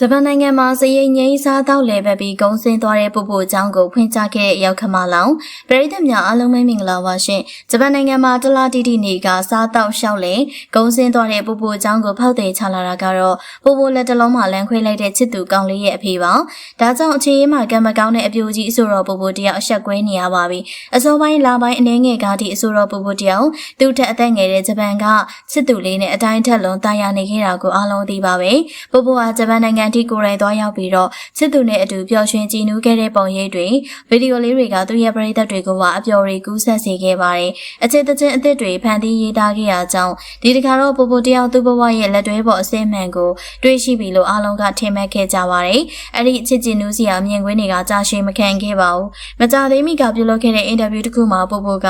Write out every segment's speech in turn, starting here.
ဂျပန်နိုင်ငံမှာစရိတ်ငိမ့်စားတောက်လဲပဲပြီးဂုံစင်းသွားတဲ့ပူပူအကြောင်းကိုဖွင့်ချခဲ့တဲ့ရောက်ခမလောင်ပရိသတ်များအားလုံးပဲမင်္ဂလာပါရှင်ဂျပန်နိုင်ငံမှာတလားတီတီနေကစားတောက်လျှောက်လဲဂုံစင်းသွားတဲ့ပူပူအကြောင်းကိုဖောက်တယ်ချလာတာကတော့ပူပူလက်တလုံးမှာလမ်းခွေးလိုက်တဲ့ချစ်သူကောင်းလေးရဲ့အဖေပါဒါကြောင့်အခြေရေးမှာကံမကောင်းတဲ့အပြိုကြီးအဆိုတော်ပူပူတယောက်အဆက်ကွဲနေရပါပြီအစောပိုင်းလပိုင်းအနေငယ်ကားဒီအဆိုတော်ပူပူတယောက်သူ့ထက်အသက်ငယ်တဲ့ဂျပန်ကချစ်သူလေးနဲ့အတိုင်းထက်လုံးတာယာနေခဲ့တာကိုအားလုံးသိပါပဲပူပူဟာဂျပန်နိုင်ငံထိကိုယ်တိုင်သွားရောက်ပြီးတော့ချစ်သူနဲ့အတူပျော်ရွှင်ကြည်နူးခဲ့တဲ့ပုံရိပ်တွေဗီဒီယိုလေးတွေကသူ့ရဲ့ပရိသတ်တွေကိုပါအပျော်တွေကူးဆက်စေခဲ့ပါတယ်။အချစ်တချင်းအသစ်တွေဖန်တီးရေးသားခဲ့ရကြောင်းဒီတခါတော့ပိုပိုတယောက်သူ့ဘဝရဲ့လက်တွဲပေါ်အစိမ့်မှန်ကိုတွေ့ရှိပြီလို့အားလုံးကထင်မှတ်ခဲ့ကြပါတယ်။အဲ့ဒီအချစ်ကြည်နူးစရာမြင်ကွင်းတွေကကြာရှည်မခံခဲ့ပါဘူး။မကြသေးမီကပြုလုပ်ခဲ့တဲ့အင်တာဗျူးတစ်ခုမှာပိုပိုက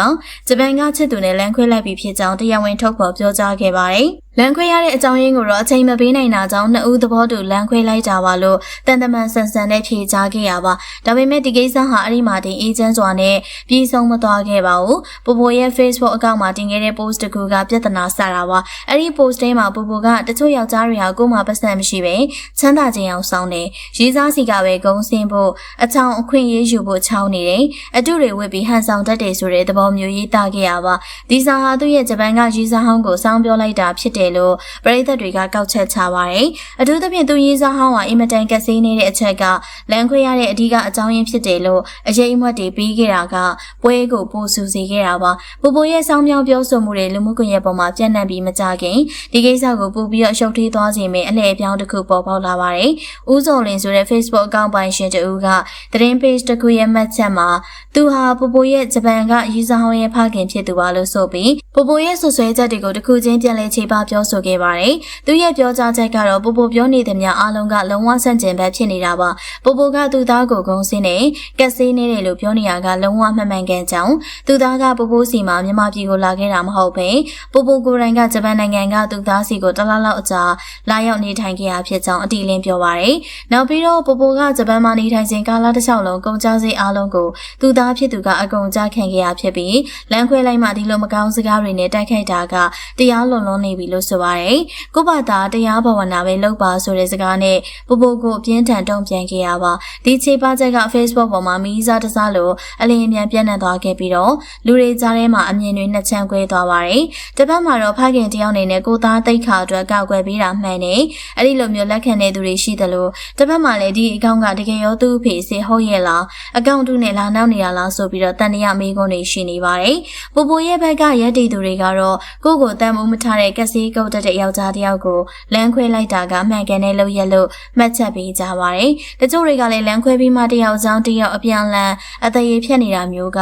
ဂျပန်ကချစ်သူနဲ့လမ်းခွဲလိုက်ပြီးဖြစ်ကြောင်းတရားဝင်ထုတ်ဖော်ပြောကြားခဲ့ပါတယ်။ လမ်းခွဲရတဲ့အကြောင်းရင်းကိုတော့အချိန်မပေးနိုင်တာကြောင့်နှစ်ဦးသဘောတူလမ်းခွဲလိုက်ကြပါလို့တန်တမန်ဆန်ဆန်နဲ့ဖြေကြားခဲ့ရပါဒါပေမဲ့ဒီကိစ္စဟာအဲ့ဒီမှာတင်အေဂျင့်စွာနဲ့ပြီးဆုံးမသွားခဲ့ပါဘူးပူပူရဲ့ Facebook အကောင့်မှာတင်ခဲ့တဲ့ post တစ်ခုကပြဿနာဆတာပါအဲ့ဒီ post ထဲမှာပူပူကတချို့ယောက်ျားတွေဟာကိုယ်မှပတ်စံမရှိပဲချမ်းသာခြင်းအောင်စောင်းတယ်ရေးစားစီကပဲဂုံစင်းဖို့အချောင်အခွင့်ရေးယူဖို့ချောင်းနေတယ်အတုတွေဝစ်ပြီးဟန်ဆောင်တတ်တယ်ဆိုတဲ့သဘောမျိုးရေးသားခဲ့ရပါဒီစာဟာသူ့ရဲ့ဂျပန်ကရေးစားဟောင်းကိုစောင်းပြောလိုက်တာဖြစ်တယ်လို့ပရိသတ်တွေကကောက်ချက်ချပါတယ်။အထူးသဖြင့်သူရေးစားဟောင်းဟာအင်မတန်ကက်ဆေးနေတဲ့အချက်ကလမ်းခွဲရတဲ့အဓိကအကြောင်းရင်းဖြစ်တယ်လို့အရေးအမွတ်တွေပြီးခဲ့တာကပွဲကိုပိုဆူစေခဲ့တာပါ။ပူပူရဲ့စောင်းမြောင်းပြောဆိုမှုတွေလူမှုကွန်ရက်ပေါ်မှာပြန့်နှံ့ပြီးမကြခင်ဒီကိစ္စကိုပို့ပြီးတော့ရှုပ်ထွေးသွားစေမယ့်အလှည့်အပြောင်းတစ်ခုပေါ်ပေါက်လာပါတယ်။ဦးစုံလင်ဆိုတဲ့ Facebook အကောင့်ပိုင်ရှင်တဦးကသတင်း page တစ်ခုရဲ့မှတ်ချက်မှာသူဟာပူပူရဲ့ဂျပန်ကရေးစားဟောင်းရဲ့ဖခင်ဖြစ်သူပါလို့ဆိုပြီး ပူပူရဲ့ဆွဆွဲချက်တွေကိုတစ်ခုချင်းပြန်လည်ခြေပပြောဆိုခဲ့ပါတယ်။သူရဲ့ပြောကြားချက်ကတော့ပူပူပြောနေသည်များအားလုံးကလုံးဝဆန့်ကျင်ဘက်ဖြစ်နေတာပါ။ပူပူကသူသားကိုဂုံစင်းနဲ့ကက်ဆေးနေတယ်လို့ပြောနေရကလုံးဝမှန်မှန်ကန်ကြောင်းသူသားကပူပူစီမှာမြန်မာပြည်ကိုလာခဲ့တာမဟုတ်ဘဲပူပူကိုယ်တိုင်ကဂျပန်နိုင်ငံကသူသားစီကိုတလားလောက်အကြာလာရောက်နေထိုင်ခဲ့ရဖြစ်ကြောင်းအတိအလင်းပြောပါတယ်။နောက်ပြီးတော့ပူပူကဂျပန်မှာနေထိုင်စဉ်ကာလတစ်လျှောက်လုံးကုန်ကြစေးအားလုံးကိုသူသားဖြစ်သူကအကုန်ကြခံခဲ့ရဖြစ်ပြီးလမ်းခွဲလိုက်မှဒီလိုမကောင်းစကားတွေနဲ့တိုက်ခိုက်တာကတရားလွန်လွန်နေပြီလို့ဆိုပါတယ်။ကိုဘာသာတရားဘာဝနာပဲလုပ်ပါဆိုတဲ့စကားနဲ့ပူပူကိုအပြင်းထန်တုံ့ပြန်ခဲ့ရပါဒီခြေပါချက်က Facebook ပေါ်မှာမီးစားတစားလို့အလင်းအမြန်ပြန့်နှံ့သွားခဲ့ပြီးတော့လူတွေကြားထဲမှာအမြင်တွေနှစ်ချမ်းကွဲသွားပါတယ်။တစ်ဖက်မှာတော့ဖခင်တယောက်နေနဲ့ကိုသားတိတ်ခါအတွက်ကောက်ွယ်ပေးတာမှန်တယ်။အဲ့ဒီလိုမျိုးလက်ခံတဲ့သူတွေရှိတယ်လို့တစ်ဖက်မှာလည်းဒီအကောင့်ကတကယ်ရောသူ့အဖေစေဟုတ်ရဲ့လားအကောင့်တူနဲ့လာနောက်နေရလားဆိုပြီးတော့တန်တရားမေးခွန်းတွေရှိနေပါတယ်။ပူပူရဲ့ဘက်ကရက်တီသူတွေကတော့ကိုကိုတန်မိုးမထားတဲ့ကက်စီကုတ်တက်တဲ့ယောက်ျားတယောက်ကိုလမ်းခွဲလိုက်တာကမှန်ကန်တဲ့လုပ်ရက်လို့မှတ်ချက်ပေးကြပါတယ်။တချို့တွေကလည်းလမ်းခွဲပြီးမှတယောက်ဆောင်တယောက်အပြန်လန်အသေးရဖြတ်နေတာမျိုးက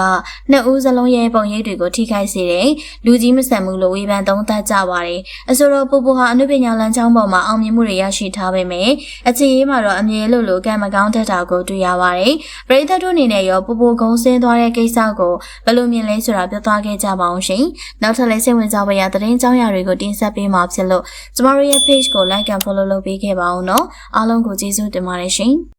နှစ်ဦးစလုံးရဲ့ပုံရိပ်တွေကိုထိခိုက်စေတယ်။လူကြီးမဆန်မှုလို့ဝေဖန်သုံးသပ်ကြပါတယ်။အဆိုတော်ပူပူဟာအနုပညာလမ်းကြောင်းပေါ်မှာအောင်မြင်မှုတွေရရှိထားပေမဲ့အခြေရေးမှာတော့အမြဲလို့လို့ကံမကောင်းတတ်တာကိုတွေ့ရပါတယ်။ပရိသတ်တို့အနေနဲ့ရောပူပူကုန်းဆင်းသွားတဲ့ကိစ္စကိုဘယ်လိုမြင်လဲဆိုတာပြောသွားခဲ့ကြပါအောင်ရှင်။နောက်ထပ်လည်းစိတ်ဝင်စားဖွယ်ရာသတင်းကြောင်းရာတွေကိုတင်ဆက်ပေးမှာဖြစ်လို့ကျမတို့ရဲ့ page ကို like and follow လုပ်ပေးခဲ့ပါအောင်နော်အားလုံးကိုကျေးဇူးတင်ပါတယ်ရှင်